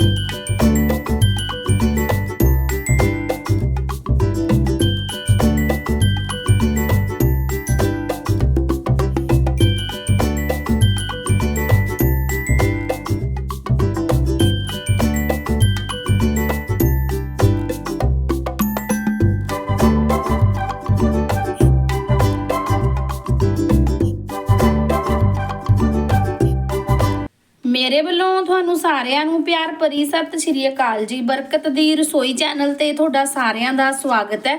ਮੇਰੇ ਤੁਹਾਨੂੰ ਸਾਰਿਆਂ ਨੂੰ ਪਿਆਰ ਭਰੀ ਸਤਿ ਸ਼੍ਰੀ ਅਕਾਲ ਜੀ। ਬਰਕਤ ਦੀ ਰਸੋਈ ਚੈਨਲ ਤੇ ਤੁਹਾਡਾ ਸਾਰਿਆਂ ਦਾ ਸਵਾਗਤ ਹੈ।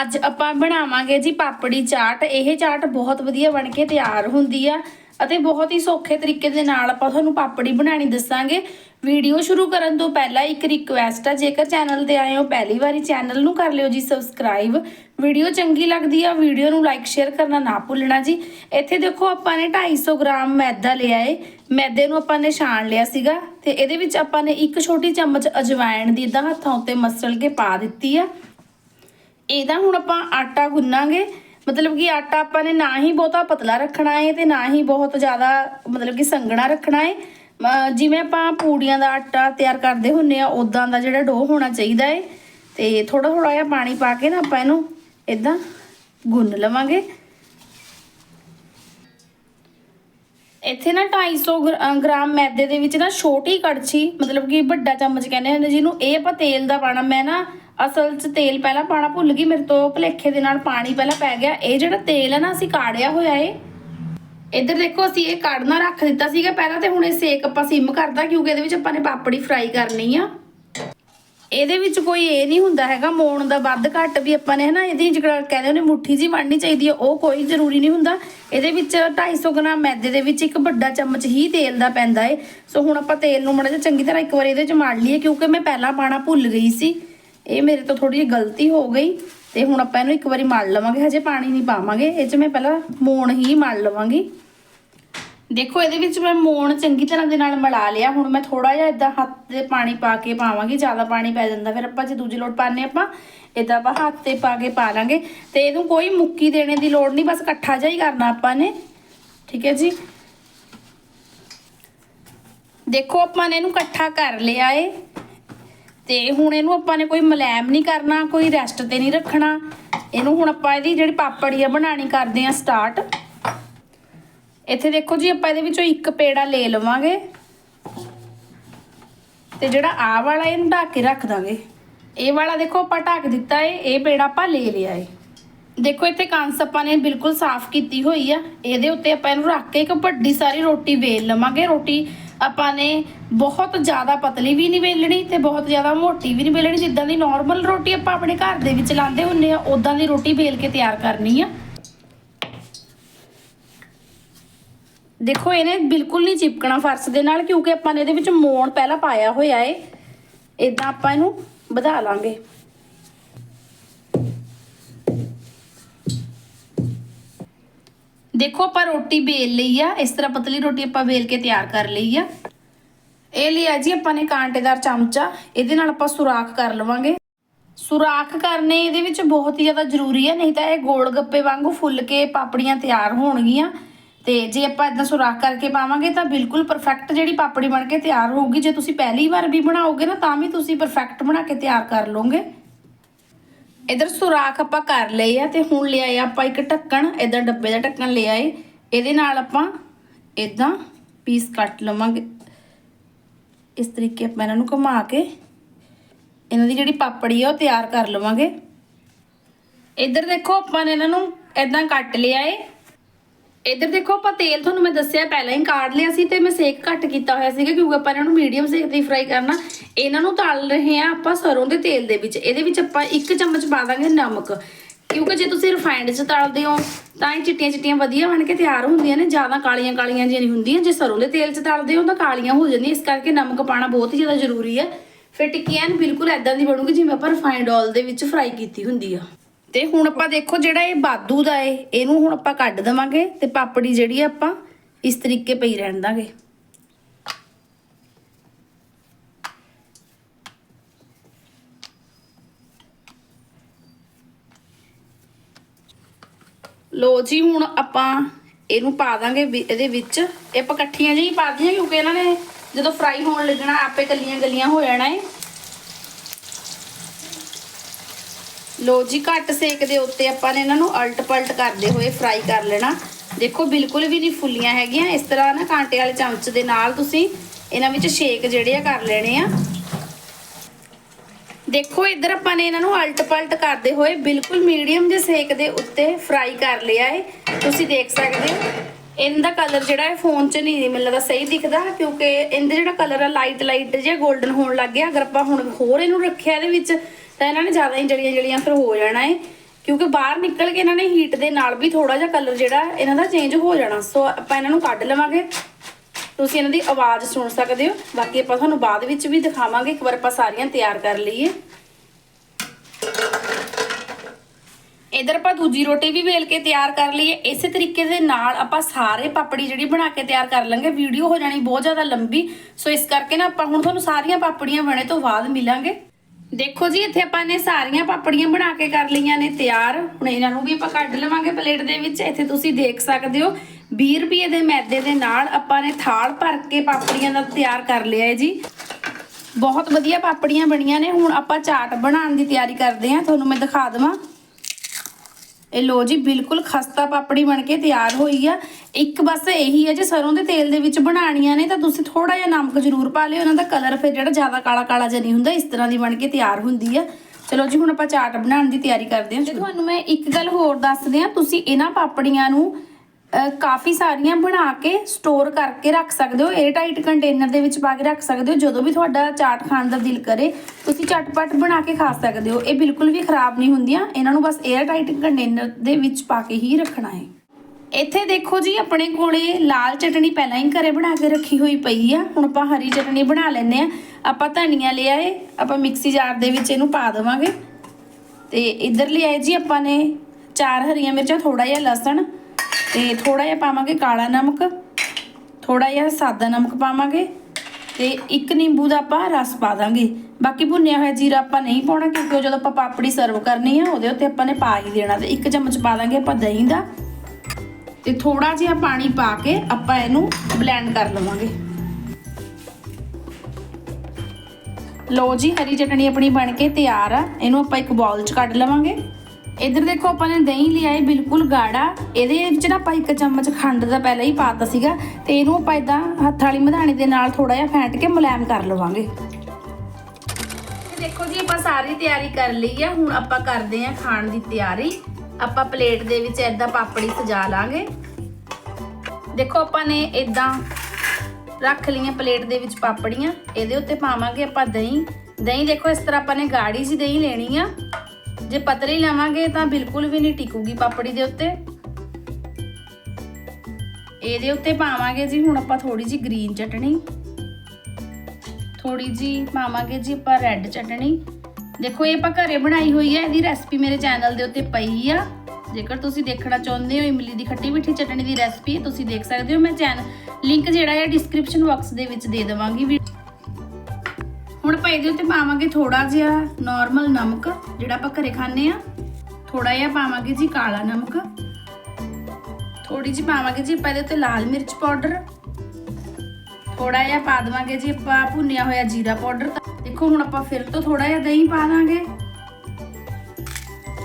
ਅੱਜ ਆਪਾਂ ਬਣਾਵਾਂਗੇ ਜੀ ਪਾਪੜੀ ਚਾਟ। ਇਹ ਚਾਟ ਬਹੁਤ ਵਧੀਆ ਬਣ ਕੇ ਤਿਆਰ ਹੁੰਦੀ ਆ। ਅਤੇ ਬਹੁਤ ਹੀ ਸੌਖੇ ਤਰੀਕੇ ਦੇ ਨਾਲ ਆਪਾਂ ਤੁਹਾਨੂੰ ਪਾਪੜੀ ਬਣਾਣੀ ਦੱਸਾਂਗੇ। ਵੀਡੀਓ ਸ਼ੁਰੂ ਕਰਨ ਤੋਂ ਪਹਿਲਾਂ ਇੱਕ ਰਿਕੁਐਸਟ ਹੈ ਜੇਕਰ ਚੈਨਲ ਤੇ ਆਏ ਹੋ, ਪਹਿਲੀ ਵਾਰੀ ਚੈਨਲ ਨੂੰ ਕਰ ਲਿਓ ਜੀ ਸਬਸਕ੍ਰਾਈਬ ਵੀਡੀਓ ਚੰਗੀ ਲੱਗਦੀ ਆ, ਵੀਡੀਓ ਨੂੰ ਲਾਈਕ ਸ਼ੇਅਰ ਕਰਨਾ ਨਾ ਭੁੱਲਣਾ ਜੀ। ਇੱਥੇ ਦੇਖੋ ਆਪਾਂ ਨੇ 250 ਗ੍ਰਾਮ ਮੈਦਾ ਲਿਆ ਏ। ਮੈਦੇ ਨੂੰ ਆਪਾਂ ਨੇ ਛਾਣ ਲਿਆ ਸੀਗਾ ਤੇ ਇਹਦੇ ਵਿੱਚ ਆਪਾਂ ਨੇ ਇੱਕ ਛੋਟੀ ਚਮਚ ਅਜਵਾਇਣ ਦੀ ਇਦਾਂ ਹੱਥਾਂ ਉੱਤੇ ਮਸਲ ਕੇ ਪਾ ਦਿੱਤੀ ਆ। ਇਹਦਾ ਹੁਣ ਆਪਾਂ ਆਟਾ ਗੁੰਨਾਂਗੇ। ਮਤਲਬ ਕਿ ਆਟਾ ਆਪਾਂ ਨੇ ਨਾ ਹੀ ਬਹੁਤਾ ਪਤਲਾ ਰੱਖਣਾ ਹੈ ਤੇ ਨਾ ਹੀ ਬਹੁਤ ਜ਼ਿਆਦਾ ਮਤਲਬ ਕਿ ਸੰਘਣਾ ਰੱਖਣਾ ਹੈ ਜਿਵੇਂ ਆਪਾਂ ਪੂੜੀਆਂ ਦਾ ਆਟਾ ਤਿਆਰ ਕਰਦੇ ਹੁੰਨੇ ਆ ਉਦਾਂ ਦਾ ਜਿਹੜਾ ਡੋ ਹੋਣਾ ਚਾਹੀਦਾ ਹੈ ਤੇ ਥੋੜਾ ਥੋੜਾ ਜਿਹਾ ਪਾਣੀ ਪਾ ਕੇ ਨਾ ਆਪਾਂ ਇਹਨੂੰ ਇਦਾਂ ਗੁੰਨ ਲਵਾਂਗੇ। ਇੱਥੇ ਨਾ 250 ਗ੍ਰ- ਗ੍ਰਾਮ ਮੈਦੇ ਦੇ ਵਿੱਚ ਨਾ ਛੋਟੀ ਕੜਛੀ, ਮਤਲਬ ਕਿ ਵੱਡਾ ਚਮਚ ਕਹਿੰਦੇ ਹੁੰਦੇ ਜਿਹਨੂੰ, ਇਹ ਆਪਾਂ ਤੇਲ ਦਾ ਪਾਣਾ ਮੈਂ ਨਾ ਅਸਲ 'ਚ ਤੇਲ ਪਹਿਲਾਂ ਪਾਣਾ ਭੁੱਲ ਗਈ, ਮੇਰੇ ਤੋਂ ਭਲੇਖੇ ਦੇ ਨਾਲ ਪਾਣੀ ਪਹਿਲਾਂ ਪੈ ਗਿਆ। ਇਹ ਜਿਹੜਾ ਤੇਲ ਹੈ ਨਾ, ਅਸੀਂ ਕਾੜਿਆ ਹੋਇਆ ਏ। ਇੱਧਰ ਦੇਖੋ, ਅਸੀਂ ਇਹ ਕਾੜਨਾ ਰੱਖ ਦਿੱਤਾ ਸੀਗਾ ਪਹਿਲਾਂ ਤੇ ਹੁਣ ਇਹ ਸੇਕ ਆਪਾਂ ਸਿਮ ਕਰਦਾ, ਕਿਉਂਕਿ ਇਹਦੇ ਵਿੱਚ ਆਪਾਂ ਨੇ ਪਾਪੜੀ ਫਰਾਈ ਕਰਨੀ ਆ। ਇਹਦੇ ਵਿੱਚ ਕੋਈ ਇਹ ਨਹੀਂ ਹੁੰਦਾ ਹੈਗਾ, ਮੋਣ ਦਾ ਵੱਧ ਘੱਟ ਵੀ ਆਪਾਂ ਨੇ ਹਨਾ, ਇਹਦੀ ਜਿਹੜਾ ਕਹਿੰਦੇ ਉਹਨੇ ਮੁੱਠੀ ਜੀ ਬਣਨੀ ਚਾਹੀਦੀ ਹੈ ਉਹ ਕੋਈ ਜ਼ਰੂਰੀ ਨਹੀਂ ਹੁੰਦਾ। ਇਹਦੇ ਵਿੱਚ 250 ਗ੍ਰਾਮ ਮੈਦੇ ਦੇ ਵਿੱਚ ਇੱਕ ਵੱਡਾ ਚਮਚ ਹੀ ਤੇਲ ਦਾ ਪੈਂਦਾ ਏ। ਸੋ ਹੁਣ ਆਪਾਂ ਤੇਲ ਨੂੰ ਮੜਾ ਜਿਹਾ ਚੰਗੀ ਤਰ੍ਹਾਂ ਇੱਕ ਵਾਰ ਇਹਦੇ ਵਿੱਚ ਮੜ ਲਈਏ, ਕਿਉਂਕਿ ਮੈਂ ਪਹਿਲਾਂ ਪਾਣਾ ਭੁੱਲ ਗਈ ਸੀ। ਇਹ ਮੇਰੇ ਤੋਂ ਥੋੜੀ ਜਿਹੀ ਗਲਤੀ ਹੋ ਗਈ ਤੇ ਹੁਣ ਆਪਾਂ ਇਹਨੂੰ ਇੱਕ ਵਾਰੀ ਮੜ ਲਵਾਂਗੇ, ਹਜੇ ਪਾਣੀ ਨਹੀਂ ਪਾਵਾਂਗੇ। ਇਹ 'ਚ ਮੈਂ ਪਹਿਲਾਂ ਮੋਣ ਹੀ ਮੜ ਲਵਾਂਗੀ। ਦੇਖੋ, ਇਹਦੇ ਵਿੱਚ ਮੈਂ ਮੋਣ ਚੰਗੀ ਤਰ੍ਹਾਂ ਦੇ ਨਾਲ ਮਿਲਾ ਲਿਆ। ਹੁਣ ਮੈਂ ਥੋੜਾ ਜਿਹਾ ਇਦਾਂ ਹੱਥ ਦੇ ਪਾਣੀ ਪਾ ਕੇ ਪਾਵਾਂਗੀ, ਜ਼ਿਆਦਾ ਪਾਣੀ ਪੈ ਜਾਂਦਾ। ਫਿਰ ਆਪਾਂ ਜੇ ਦੂਜੀ ਲੋਟ ਪਾਣੇ ਆਪਾਂ ਇਦਾਂ ਆਪਾਂ ਹੱਥ ਤੇ ਪਾ ਕੇ ਪਾ ਲਾਂਗੇ। ਤੇ ਇਹਨੂੰ ਕੋਈ ਮੁੱਕੀ ਦੇਣੇ ਦੀ ਲੋੜ ਨਹੀਂ, ਬਸ ਇਕੱਠਾ ਜਿਹਾ ਹੀ ਕਰਨਾ ਆਪਾਂ ਨੇ। ਠੀਕ ਹੈ ਜੀ? ਦੇਖੋ, ਆਪਾਂ ਨੇ ਇਹਨੂੰ ਇਕੱਠਾ ਕਰ ਲਿਆ ਏ। ਤੇ ਹੁਣ ਇਹਨੂੰ ਆਪਾਂ ਨੇ ਕੋਈ ਮਲੈਮ ਨਹੀਂ ਕਰਨਾ, ਕੋਈ ਰੈਸਟ ਤੇ ਨਹੀਂ ਰੱਖਣਾ। ਇਹਨੂੰ ਹੁਣ ਆਪਾਂ ਇਹਦੀ ਜਿਹੜੀ ਪਾਪੜੀ ਆ ਬਣਾਣੀ ਕਰਦੇ ਆ ਸਟਾਰਟ ਇੱਥੇ ਦੇਖੋ ਜੀ, ਆਪਾਂ ਇਹਦੇ ਵਿੱਚੋਂ ਇੱਕ ਪੇੜਾ ਲੈ ਲਵਾਂਗੇ। ਤੇ ਜਿਹੜਾ ਆਹ ਵਾਲਾ ਇਹਨੂੰ ਢੱਕ ਕੇ ਰੱਖ ਦਾਂਗੇ। ਇਹ ਵਾਲਾ ਦੇਖੋ ਆਪਾਂ ਢੱਕ ਦਿੱਤਾ ਏ, ਇਹ ਪੇੜਾ ਆਪਾਂ ਲੈ ਲਿਆ ਏ। ਦੇਖੋ ਇੱਥੇ ਕੰਸ ਆਪਾਂ ਨੇ ਬਿਲਕੁਲ ਸਾਫ਼ ਕੀਤੀ ਹੋਈ ਆ। ਇਹਦੇ ਉੱਤੇ ਆਪਾਂ ਇਹਨੂੰ ਰੱਖ ਕੇ ਇੱਕ ਵੱਡੀ ਸਾਰੀ ਰੋਟੀ ਵੇਲ ਲਵਾਂਗੇ। ਰੋਟੀ ਆਪਾਂ ਨੇ ਬਹੁਤ ਜ਼ਿਆਦਾ ਪਤਲੀ ਵੀ ਨਹੀਂ ਵੇਲਣੀ ਤੇ ਬਹੁਤ ਜ਼ਿਆਦਾ ਮੋਟੀ ਵੀ ਨਹੀਂ ਵੇਲਣੀ। ਜਿੱਦਾਂ ਦੀ ਨਾਰਮਲ ਰੋਟੀ ਆਪਾਂ ਆਪਣੇ ਘਰ ਦੇ ਵਿੱਚ ਲਾਉਂਦੇ ਹੁੰਨੇ ਆ ਉਦਾਂ ਦੀ ਰੋਟੀ ਵੇਲ ਕੇ ਤਿਆਰ ਕਰਨੀ ਆ। ਦੇਖੋ, ਇਹਨੇ ਬਿਲਕੁਲ ਨਹੀਂ ਚਿਪਕਣਾ ਫਰਸ਼ ਦੇ ਨਾਲ, ਕਿਉਂਕਿ ਆਪਾਂ ਨੇ ਇਹਦੇ ਵਿੱਚ ਮੋਣ ਪਹਿਲਾਂ ਪਾਇਆ ਹੋਇਆ ਏ। ਇਦਾਂ ਆਪਾਂ ਇਹਨੂੰ ਵਧਾ ਲਾਂਗੇ। ਦੇਖੋ ਆਪਾਂ ਰੋਟੀ ਵੇਲ ਲਈ ਆ, ਇਸ ਤਰ੍ਹਾਂ ਪਤਲੀ ਰੋਟੀ ਆਪਾਂ ਵੇਲ ਕੇ ਤਿਆਰ ਕਰ ਲਈ ਆ। ਇਹ ਲਿਆ ਜੀ ਆਪਾਂ ਨੇ ਕਾਂਟੇਦਾਰ ਚਮਚਾ, ਇਹਦੇ ਨਾਲ ਆਪਾਂ ਸੁਰਾਖ ਕਰ ਲਵਾਂਗੇ। ਸੁਰਾਖ ਕਰਨੇ ਇਹਦੇ ਵਿੱਚ ਬਹੁਤ ਹੀ ਜ਼ਿਆਦਾ ਜ਼ਰੂਰੀ ਹੈ ਨਹੀਂ ਤਾਂ ਇਹ ਗੋਲ ਗੱਪੇ ਵਾਂਗੂ ਫੁੱਲ ਕੇ ਪਾਪੜੀਆਂ ਤਿਆਰ ਹੋਣਗੀਆਂ। ਤੇ ਜੇ ਆਪਾਂ ਇਦਾਂ ਸੁਰਾਖ ਕਰਕੇ ਪਾਵਾਂਗੇ ਤਾਂ ਬਿਲਕੁਲ ਪਰਫੈਕਟ ਜਿਹੜੀ ਪਾਪੜੀ ਬਣ ਕੇ ਤਿਆਰ ਹੋਊਗੀ। ਜੇ ਤੁਸੀਂ ਪਹਿਲੀ ਵਾਰ ਵੀ ਬਣਾਓਗੇ ਨਾ, ਤਾਂ ਵੀ ਤੁਸੀਂ ਪਰਫੈਕਟ ਬਣਾ ਕੇ ਤਿਆਰ ਕਰ ਲਓਗੇ। ਇਧਰ ਸੁਰਾਖ ਆਪਾਂ ਕਰ ਲਏ ਆ ਤੇ ਹੁਣ ਲਿਆਏ ਆਪਾਂ ਇੱਕ ਢੱਕਣ ਇਦਾਂ ਡੱਬੇ ਦਾ ਢੱਕਣ ਲਿਆਏ। ਇਹਦੇ ਨਾਲ ਆਪਾਂ ਇਦਾਂ ਪੀਸ ਕੱਟ ਲਵਾਂਗੇ। ਇਸ ਤਰੀਕੇ ਆਪਾਂ ਇਹਨਾਂ ਨੂੰ ਘੁਮਾ ਕੇ ਇਹਨਾਂ ਦੀ ਜਿਹੜੀ ਪਾਪੜੀ ਆ ਉਹ ਤਿਆਰ ਕਰ ਲਵਾਂਗੇ। ਇੱਧਰ ਦੇਖੋ ਆਪਾਂ ਨੇ ਇਹਨਾਂ ਨੂੰ ਇਦਾਂ ਕੱਟ ਲਿਆ ਏ ਇੱਧਰ ਦੇਖੋ, ਆਪਾਂ ਤੇਲ ਤੁਹਾਨੂੰ ਮੈਂ ਦੱਸਿਆ, ਪਹਿਲਾਂ ਹੀ ਕਾੜ ਲਿਆ ਸੀ ਤੇ ਮੈਂ ਸੇਕ ਘੱਟ ਕੀਤਾ ਹੋਇਆ ਸੀਗਾ, ਕਿਉਂਕਿ ਆਪਾਂ ਇਹਨਾਂ ਨੂੰ ਮੀਡੀਅਮ ਸੇਕ ਤੇ ਫਰਾਈ ਕਰਨਾ, ਇਹਨਾਂ ਨੂੰ ਤਲ ਰਹੇ ਆ ਆਪਾਂ ਸਰੋਂ ਦੇ ਤੇਲ ਦੇ ਵਿੱਚ। ਇਹਦੇ ਵਿੱਚ ਆਪਾਂ ਇੱਕ ਚਮਚ ਪਾ ਦਾਂਗੇ ਨਮਕ, ਕਿਉਂਕਿ ਜੇ ਤੁਸੀਂ ਰਿਫਾਈਨਡ 'ਚ ਤਲਦੇ ਹੋ, ਤਾਂ ਇਹ ਚਿੱਟੀਆਂ ਚਿੱਟੀਆਂ ਵਧੀਆ ਬਣ ਕੇ ਤਿਆਰ ਹੁੰਦੀਆਂ ਨੇ, ਜ਼ਿਆਦਾ ਕਾਲੀਆਂ ਕਾਲੀਆਂ ਜਿਹੀਆਂ ਨਹੀਂ ਹੁੰਦੀਆਂ। ਜੇ ਸਰੋਂ ਦੇ ਤੇਲ 'ਚ ਤਲਦੇ ਹੋ, ਤਾਂ ਕਾਲੀਆਂ ਹੋ ਜਾਂਦੀਆਂ, ਇਸ ਕਰਕੇ ਨਮਕ ਪਾਣਾ ਬਹੁਤ ਹੀ ਜ਼ਿਆਦਾ ਜ਼ਰੂਰੀ ਹੈ। ਫਿਰ ਟਿੱਕੀਆਂ ਐਨ ਬਿਲਕੁਲ ਐਦਾਂ ਦੀ ਬਣੂਗੀ ਜਿਵੇਂ ਆਪਾਂ ਰਿਫਾਈਨਡ ਆਇਲ ਦੇ ਵਿੱਚ ਫਰਾਈ ਕੀਤੀ ਹੁੰਦੀ ਆ। ਤੇ ਹੁਣ ਆਪਾਂ ਦੇਖੋ ਜਿਹੜਾ ਇਹ ਬਾਦੂ ਦਾ ਏ, ਇਹਨੂੰ ਹੁਣ ਆਪਾਂ ਕੱਢ ਦਵਾਂਗੇ ਤੇ ਪਾਪੜੀ ਜਿਹੜੀ ਆ ਆਪਾਂ ਇਸ ਤਰੀਕੇ ਪਈ ਰਹਿਣ ਦਾਂਗੇ। ਲੋ ਜੀ, ਹੁਣ ਆਪਾਂ ਇਹਨੂੰ ਪਾ ਦਾਂਗੇ ਇਹਦੇ ਵਿੱਚ। ਇਹ ਆਪਾਂ ਇਕੱਠੀਆਂ ਜਿਹੀ ਪਾ ਦੀਆਂ ਕਿਉਂਕਿ ਇਹਨਾਂ ਨੇ ਜਦੋਂ ਫਰਾਈ ਹੋਣ ਲੱਗਣਾ, ਆਪੇ ਕੱਲੀਆਂ ਗੱਲੀਆਂ ਹੋ ਜਾਣਾ ਏ। ਲੋ ਜੀ, ਘੱਟ ਸੇਕ ਦੇ ਉੱਤੇ ਆਪਾਂ ਨੇ ਇਹਨਾਂ ਨੂੰ ਅਲਟ ਪਲਟ ਕਰਦੇ ਹੋਏ ਫਰਾਈ ਕਰ ਲੈਣਾ। ਦੇਖੋ, ਬਿਲਕੁਲ ਵੀ ਨਹੀਂ ਫੁੱਲੀਆਂ ਹੈਗੀਆਂ। ਇਸ ਤਰ੍ਹਾਂ ਨਾ ਕਾਂਟੇ ਵਾਲੇ ਚਮਚ ਦੇ ਨਾਲ ਤੁਸੀਂ ਇਹਨਾਂ ਵਿੱਚ ਸ਼ੇਕ ਜਿਹੜੇ ਆ ਕਰ ਲੈਣੇ ਆ। ਦੇਖੋ, ਇੱਧਰ ਆਪਾਂ ਨੇ ਇਹਨਾਂ ਨੂੰ ਅਲਟ ਪਲਟ ਕਰਦੇ ਹੋਏ ਬਿਲਕੁਲ ਮੀਡੀਅਮ ਜਿਹੇ ਸੇਕ ਦੇ ਉੱਤੇ ਫਰਾਈ ਕਰ ਲਿਆ ਏ। ਤੁਸੀਂ ਦੇਖ ਸਕਦੇ ਹੋ ਇਹਦਾ ਕਲਰ ਜਿਹੜਾ ਹੈ ਫੋਨ 'ਚ ਨਹੀਂ, ਮੈਨੂੰ ਲੱਗਦਾ ਸਹੀ ਦਿਖਦਾ, ਕਿਉਂਕਿ ਇਹਦਾ ਜਿਹੜਾ ਕਲਰ ਆ ਲਾਈਟ ਲਾਈਟ ਜਿਹਾ 골ਡਨ ਹੋਣ ਲੱਗ ਗਿਆ। ਅਗਰ ਆਪਾਂ ਹੁਣ ਹੋਰ ਇਹਨੂੰ ਰੱਖਿਆ ਇਹਦੇ ਵਿੱਚ ਤਾਂ ਇਹਨਾਂ ਨੇ ਜ਼ਿਆਦਾ ਹੀ ਜਲੀਆਂ ਜਲੀਆਂ ਫਿਰ ਹੋ ਜਾਣਾ ਏ। ਕਿਉਂਕਿ ਬਾਹਰ ਨਿਕਲ ਕੇ ਇਹਨਾਂ ਨੇ ਹੀਟ ਦੇ ਨਾਲ ਵੀ ਥੋੜਾ ਜਿਹਾ ਕਲਰ ਜਿਹੜਾ ਇਹਨਾਂ ਦਾ ਚੇਂਜ ਹੋ ਜਾਣਾ। ਸੋ ਆਪਾਂ ਇਹਨਾਂ ਨੂੰ ਕੱਢ ਲਵਾਂਗੇ। ਤੁਸੀਂ ਇਹਨਾਂ ਦੀ ਆਵਾਜ਼ ਸੁਣ ਸਕਦੇ ਹੋ। ਬਾਕੀ ਆਪਾਂ ਤੁਹਾਨੂੰ ਬਾਅਦ ਵਿੱਚ ਵੀ ਦਿਖਾਵਾਂਗੇ। ਇੱਕ ਵਾਰ ਆਪਾਂ ਸਾਰੀਆਂ ਤਿਆਰ ਕਰ ਲਈਏ। ਇਧਰ ਆਪਾਂ ਦੂਜੀ ਰੋਟੀ ਵੀ ਵੇਲ ਕੇ ਤਿਆਰ ਕਰ ਲਈਏ। ਇਸੇ ਤਰੀਕੇ ਦੇ ਨਾਲ ਆਪਾਂ ਸਾਰੇ ਪਾਪੜੀ ਜਿਹੜੀ ਬਣਾ ਕੇ ਤਿਆਰ ਕਰ ਲਾਂਗੇ। ਵੀਡੀਓ ਹੋ ਜਾਣੀ ਬਹੁਤ ਜ਼ਿਆਦਾ ਲੰਬੀ। ਸੋ ਇਸ ਕਰਕੇ ਨਾ ਆਪਾਂ ਹੁਣ ਤੁਹਾਨੂੰ ਸਾਰੀਆਂ ਪਾਪੜੀਆਂ ਬਣੇ ਤੋਂ ਬਾਅਦ ਮਿਲਾਂਗੇ। ਦੇਖੋ ਜੀ, ਇੱਥੇ ਆਪਾਂ ਨੇ ਸਾਰੀਆਂ ਪਾਪੜੀਆਂ ਬਣਾ ਕੇ ਕਰ ਲਈਆਂ ਨੇ, ਤਿਆਰ। ਹੁਣ ਇਹਨਾਂ ਨੂੰ ਵੀ ਆਪਾਂ ਕੱਢ ਲਵਾਂਗੇ ਪਲੇਟ ਦੇ ਵਿੱਚ। ਇੱਥੇ ਤੁਸੀਂ ਦੇਖ ਸਕਦੇ ਹੋ 20 ਰੁਪਏ ਦੇ ਮੈਦੇ ਦੇ ਨਾਲ ਆਪਾਂ ਨੇ ਥਾਲ ਭਰ ਕੇ ਪਾਪੜੀਆਂ ਦਾ ਤਿਆਰ ਕਰ ਲਿਆ ਹੈ ਜੀ। ਬਹੁਤ ਵਧੀਆ ਪਾਪੜੀਆਂ ਬਣੀਆਂ ਨੇ। ਹੁਣ ਆਪਾਂ ਚਾਟ ਬਣਾਉਣ ਦੀ ਤਿਆਰੀ ਕਰਦੇ ਹਾਂ। ਤੁਹਾਨੂੰ ਮੈਂ ਦਿਖਾ ਦਵਾਂ। ਇਹ ਲੋ ਜੀ, ਬਿਲਕੁਲ ਖਸਤਾ ਪਾਪੜੀ ਬਣ ਕੇ ਤਿਆਰ ਹੋਈ ਆ। ਇੱਕ ਬਸ ਇਹੀ ਹੈ ਜੇ ਸਰੋਂ ਦੇ ਤੇਲ ਦੇ ਵਿੱਚ ਬਣਾਉਣੀਆਂ ਨੇ, ਤਾਂ ਤੁਸੀਂ ਥੋੜਾ ਜਿਹਾ ਨਮਕ ਜ਼ਰੂਰ ਪਾ ਲਿਓ। ਉਹਨਾਂ ਦਾ ਕਲਰ ਫਿਰ ਜਿਹੜਾ ਜ਼ਿਆਦਾ ਕਾਲਾ ਕਾਲਾ ਜਿਹਾ ਨਹੀਂ ਹੁੰਦਾ, ਇਸ ਤਰ੍ਹਾਂ ਦੀ ਬਣ ਕੇ ਤਿਆਰ ਹੁੰਦੀ ਆ। ਚਲੋ ਜੀ, ਹੁਣ ਆਪਾਂ ਚਾਟ ਬਣਾਉਣ ਦੀ ਤਿਆਰੀ ਕਰਦੇ ਹਾਂ। ਤੇ ਤੁਹਾਨੂੰ ਮੈਂ ਇੱਕ ਗੱਲ ਹੋਰ ਦੱਸਦੇ ਆ ਤੁਸੀਂ ਇਹਨਾਂ ਪਾਪੜੀਆਂ ਨੂੰ ਕਾਫੀ ਸਾਰੀਆਂ ਬਣਾ ਕੇ ਸਟੋਰ ਕਰਕੇ ਰੱਖ ਸਕਦੇ ਹੋ 에ਅਰ ਟਾਈਟ ਕੰਟੇਨਰ ਦੇ ਵਿੱਚ ਪਾ ਕੇ ਰੱਖ ਸਕਦੇ ਹੋ, ਜਦੋਂ ਵੀ ਤੁਹਾਡਾ ਚਾਟ ਖਾਣ ਦਾ ਦਿਲ ਕਰੇ, ਤੁਸੀਂ ਝਟਪਟ ਬਣਾ ਕੇ ਖਾ ਸਕਦੇ ਹੋ। ਇਹ ਬਿਲਕੁਲ ਵੀ ਖਰਾਬ ਨਹੀਂ ਹੁੰਦੀਆਂ, ਇਹਨਾਂ ਨੂੰ ਬਸ 에ਅਰ ਟਾਈਟ ਕੰਟੇਨਰ ਦੇ ਵਿੱਚ ਪਾ ਕੇ ਹੀ ਰੱਖਣਾ ਹੈ। ਇੱਥੇ ਦੇਖੋ ਜੀ, ਆਪਣੇ ਕੋਲੇ ਲਾਲ ਚਟਣੀ ਪਹਿਲਾਂ ਹੀ ਘਰੇ ਬਣਾ ਕੇ ਰੱਖੀ ਹੋਈ ਪਈ ਆ। ਹੁਣ ਆਪਾਂ ਹਰੀ ਚਟਣੀ ਬਣਾ ਲੈਨੇ ਆ ਆਪਾਂ ਧਨੀਆ ਲਿਆਏ, ਆਪਾਂ ਮਿਕਸੀ ਜਾਰ ਦੇ ਵਿੱਚ ਇਹਨੂੰ ਪਾ ਦੇਵਾਂਗੇ। ਤੇ ਇੱਧਰ ਲਿਆਏ ਜੀ ਆਪਾਂ ਨੇ ਚਾਰ ਹਰੀਆਂ ਮਿਰਚਾਂ ਥੋੜਾ ਜਿਹਾ ਲਸਣ ਤੇ ਥੋੜਾ ਜਿਹਾ ਪਾਵਾਂਗੇ ਕਾਲਾ ਨਮਕ ਥੋੜਾ ਜਿਹਾ ਸਾਦਾ ਨਮਕ ਪਾਵਾਂਗੇ ਤੇ ਇੱਕ ਨਿੰਬੂ ਦਾ ਆਪਾਂ ਰਸ ਪਾ ਦਾਂਗੇ। ਬਾਕੀ ਭੁੰਨਿਆ ਹੋਇਆ ਜੀਰਾ ਆਪਾਂ ਨਹੀਂ ਪਾਉਣਾ ਕਿਉਂਕਿ ਉਹ ਜਦੋਂ ਆਪਾਂ ਪਾਪੜੀ ਸਰਵ ਕਰਨੀ ਆ, ਉਹਦੇ ਉੱਤੇ ਆਪਾਂ ਨੇ ਪਾ ਹੀ ਦੇਣਾ ਤੇ ਇੱਕ ਚਮਚ ਪਾ ਦਾਂਗੇ ਆਪਾਂ ਦਹੀਂ ਦਾ। ਤੇ ਥੋੜਾ ਜਿਹਾ ਪਾਣੀ ਪਾ ਕੇ ਆਪਾਂ ਇਹਨੂੰ ਬਲੈਂਡ ਕਰ ਲਵਾਂਗੇ। ਲੋ ਜੀ, ਹਰੀ ਚਟਣੀ ਆਪਣੀ ਬਣ ਕੇ ਤਿਆਰ ਆ। ਇਹਨੂੰ ਆਪਾਂ ਇੱਕ ਬਾਉਲ 'ਚ ਕੱਢ ਲਵਾਂਗੇ। ਇੱਧਰ ਦੇਖੋ ਆਪਾਂ ਨੇ ਦਹੀਂ ਲਿਆ ਲਿਆਏ ਬਿਲਕੁਲ ਗਾੜਾ। ਇਹਦੇ ਵਿੱਚ ਨਾ ਆਪਾਂ ਇੱਕ ਚਮਚ ਖੰਡ ਦਾ ਪਹਿਲਾਂ ਹੀ ਪਾਤਾ ਸੀਗਾ ਤੇ ਇਹਨੂੰ ਆਪਾਂ ਇਦਾਂ ਹੱਥ ਵਾਲੀ ਮਧਾਣੀ ਦੇ ਨਾਲ ਥੋੜਾ ਜਿਹਾ ਫੈਂਟ ਕੇ ਮੁਲਾਇਮ ਕਰ ਲਵਾਂਗੇ। ਦੇਖੋ ਜੀ, ਆਪਾਂ ਸਾਰੀ ਤਿਆਰੀ ਕਰ ਲਈ ਆ। ਹੁਣ ਆਪਾਂ ਕਰਦੇ ਆ ਖਾਣ ਦੀ ਤਿਆਰੀ। ਆਪਾਂ ਪਲੇਟ ਦੇ ਵਿੱਚ ਐਦਾਂ ਪਾਪੜੀ ਸਜਾ ਲਾਂਗੇ। ਦੇਖੋ ਆਪਾਂ ਨੇ ਇਦਾਂ ਰੱਖ ਲਈਆਂ ਪਲੇਟ ਦੇ ਵਿੱਚ ਪਾਪੜੀਆਂ। ਇਹਦੇ ਉੱਤੇ ਪਾਵਾਂਗੇ ਆਪਾਂ ਦਹੀਂ। ਦਹੀਂ ਦੇਖੋ, ਇਸ ਤਰ੍ਹਾਂ ਆਪਾਂ ਨੇ ਗਾੜੀ ਜੀ ਦਹੀਂ ਲੈਣੀ ਆ। ਜੇ ਪਤਲੀ ਲਵਾਂਗੇ ਤਾਂ ਬਿਲਕੁਲ ਵੀ ਨਹੀਂ ਟਿਕੂਗੀ ਪਾਪੜੀ ਦੇ ਉੱਤੇ। ਇਹਦੇ ਉੱਤੇ ਪਾਵਾਂਗੇ ਜੀ, ਹੁਣ ਆਪਾਂ ਥੋੜੀ ਜੀ ਗ੍ਰੀਨ ਚਟਣੀ। ਥੋੜੀ ਜੀ ਪਾਵਾਂਗੇ ਜੀ ਆਪਾਂ ਰੈੱਡ ਚਟਣੀ। ਦੇਖੋ, ਇਹ ਆਪਾਂ ਘਰੇ ਬਣਾਈ ਹੋਈ ਹੈ, ਇਹਦੀ ਰੈਸਪੀ ਮੇਰੇ ਚੈਨਲ ਦੇ ਉੱਤੇ ਪਈ ਆ। ਜੇਕਰ ਤੁਸੀਂ ਦੇਖਣਾ ਚਾਹੁੰਦੇ ਹੋ, ਇਮਲੀ ਦੀ ਖੱਟੀ ਮਿੱਠੀ ਚਟਣੀ ਦੀ ਰੈਸਪੀ, ਤੁਸੀਂ ਦੇਖ ਸਕਦੇ ਹੋ। ਮੈਂ ਚੈਨਲ ਲਿੰਕ ਜਿਹੜਾ ਹੈ ਡਿਸਕ੍ਰਿਪਸ਼ਨ ਬਾਕਸ ਦੇ ਵਿੱਚ ਦੇ ਦੇਵਾਂਗੀ। ਵੀ ਆਪਾਂ ਇਹਦੇ ਉੱਤੇ ਪਾਵਾਂਗੇ ਥੋੜਾ ਜਿਹਾ ਨਾਰਮਲ ਨਮਕ, ਜਿਹੜਾ ਆਪਾਂ ਘਰੇ ਖਾਂਦੇ ਆ ਥੋੜਾ ਜਿਹਾ ਪਾਵਾਂਗੇ ਜੀ ਕਾਲਾ ਨਮਕ। ਥੋੜੀ ਜਿਹੀ ਪਾਵਾਂਗੇ ਜੀ ਆਪਾਂ ਇਹਦੇ ਉੱਤੇ ਲਾਲ ਮਿਰਚ ਪਾਊਡਰ। ਥੋੜਾ ਜਿਹਾ ਪਾ ਦੇਵਾਂਗੇ ਜੀ ਆਪਾਂ ਭੁੰਨਿਆ ਹੋਇਆ ਜੀਰਾ ਪਾਊਡਰ। ਦੇਖੋ, ਹੁਣ ਆਪਾਂ ਫਿਰ ਤੋਂ ਥੋੜਾ ਜਿਹਾ ਦਹੀਂ ਪਾ ਦਾਂਗੇ।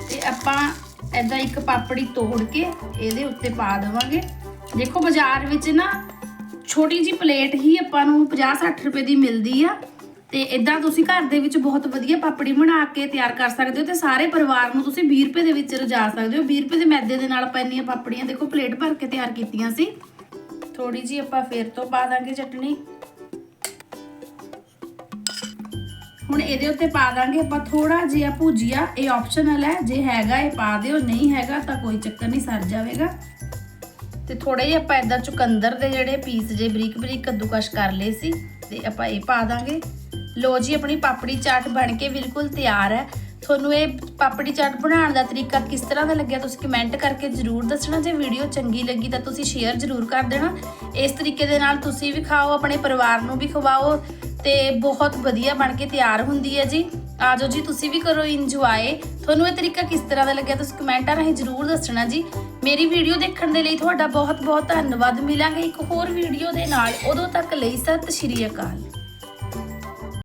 ਤੇ ਆਪਾਂ ਐਦਾਂ ਇੱਕ ਪਾਪੜੀ ਤੋੜ ਕੇ ਇਹਦੇ ਉੱਤੇ ਪਾ ਦੇਵਾਂਗੇ। ਦੇਖੋ, ਬਾਜ਼ਾਰ ਵਿੱਚ ਨਾ ਛੋਟੀ ਜੀ ਪਲੇਟ ਹੀ ਆਪਾਂ ਨੂੰ 50-60 ਰੁਪਏ ਦੀ ਮਿਲਦੀ ਆ। ਤੇ ਇਦਾਂ ਤੁਸੀਂ ਘਰ ਦੇ ਵਿੱਚ ਬਹੁਤ ਵਧੀਆ ਪਾਪੜੀ ਬਣਾ ਕੇ ਤਿਆਰ ਕਰ ਸਕਦੇ ਹੋ ਤੇ ਸਾਰੇ ਪਰਿਵਾਰ ਨੂੰ ਤੁਸੀਂ 20 ਰੁਪਏ ਦੇ ਵਿੱਚ ਰਜਾ ਸਕਦੇ ਹੋ। 20 ਰੁਪਏ ਦੇ ਮੈਦੇ ਦੇ ਨਾਲ ਆਪਾਂ ਇੰਨੀਆਂ ਪਾਪੜੀਆਂ ਦੇਖੋ ਪਲੇਟ ਭਰ ਕੇ ਤਿਆਰ ਕੀਤੀਆਂ ਸੀ। ਥੋੜੀ ਜੀ ਆਪਾਂ ਫੇਰ ਤੋਂ ਪਾ ਦਾਂਗੇ ਚਟਣੀ ਹੁਣ ਇਹਦੇ ਉੱਤੇ ਪਾ ਦਾਂਗੇ ਆਪਾਂ ਥੋੜਾ ਜਿਹਾ ਭੁਜੀਆ। ਇਹ ਆਪਸ਼ਨਲ ਹੈ। ਜੇ ਹੈਗਾ ਇਹ ਪਾ ਦਿਓ, ਨਹੀਂ ਹੈਗਾ ਤਾਂ ਕੋਈ ਚੱਕਰ ਨਹੀਂ, ਸਰ ਜਾਵੇਗਾ। ਤੇ ਥੋੜੇ ਜਿਹਾ ਆਪਾਂ ਇਦਾਂ ਚੁਕੰਦਰ ਦੇ ਜਿਹੜੇ ਪੀਸ ਜੇ ਬਰੀਕ ਬਰੀਕ ਕੱਦੂਕਸ਼ ਕਰ ਲਏ ਸੀ। ਤੇ ਆਪਾਂ ਇਹ ਪਾ ਦਾਂਗੇ। ਲੋ ਜੀ, ਆਪਣੀ ਪਾਪੜੀ ਚਾਟ ਬਣ ਕੇ ਬਿਲਕੁਲ ਤਿਆਰ ਹੈ। ਤੁਹਾਨੂੰ ਇਹ ਪਾਪੜੀ ਚਾਟ ਬਣਾਉਣ ਦਾ ਤਰੀਕਾ ਕਿਸ ਤਰ੍ਹਾਂ ਦਾ ਲੱਗਿਆ ਤੁਸੀਂ ਕਮੈਂਟ ਕਰਕੇ ਜਰੂਰ ਦੱਸਣਾ। ਜੇ ਵੀਡੀਓ ਚੰਗੀ ਲੱਗੀ ਤਾਂ ਤੁਸੀਂ ਸ਼ੇਅਰ ਜਰੂਰ ਕਰ ਦੇਣਾ। ਇਸ ਤਰੀਕੇ ਦੇ ਨਾਲ ਤੁਸੀਂ ਵੀ ਖਾਓ, ਆਪਣੇ ਪਰਿਵਾਰ ਨੂੰ ਵੀ ਖਵਾਓ ਤੇ ਬਹੁਤ ਵਧੀਆ ਬਣ ਕੇ ਤਿਆਰ ਹੁੰਦੀ ਹੈ ਜੀ। ਆਜੋ ਜੀ, ਤੁਸੀਂ ਵੀ ਕਰੋ ਇੰਜੋਏ ਤੁਹਾਨੂੰ ਇਹ ਤਰੀਕਾ ਕਿਸ ਤਰ੍ਹਾਂ ਦਾ ਲੱਗਿਆ ਤੁਸੀਂ ਕਮੈਂਟਾਂ ਰਾਹੀਂ ਜਰੂਰ ਦੱਸਣਾ ਜੀ। ਮੇਰੀ ਵੀਡੀਓ ਦੇਖਣ ਦੇ ਲਈ ਤੁਹਾਡਾ ਬਹੁਤ ਬਹੁਤ ਧੰਨਵਾਦ। ਮਿਲਾਂਗੇ ਇੱਕ ਹੋਰ ਵੀਡੀਓ ਦੇ ਨਾਲ। ਉਦੋਂ ਤੱਕ ਲਈ ਸਤਿ ਸ਼੍ਰੀ ਅਕਾਲ।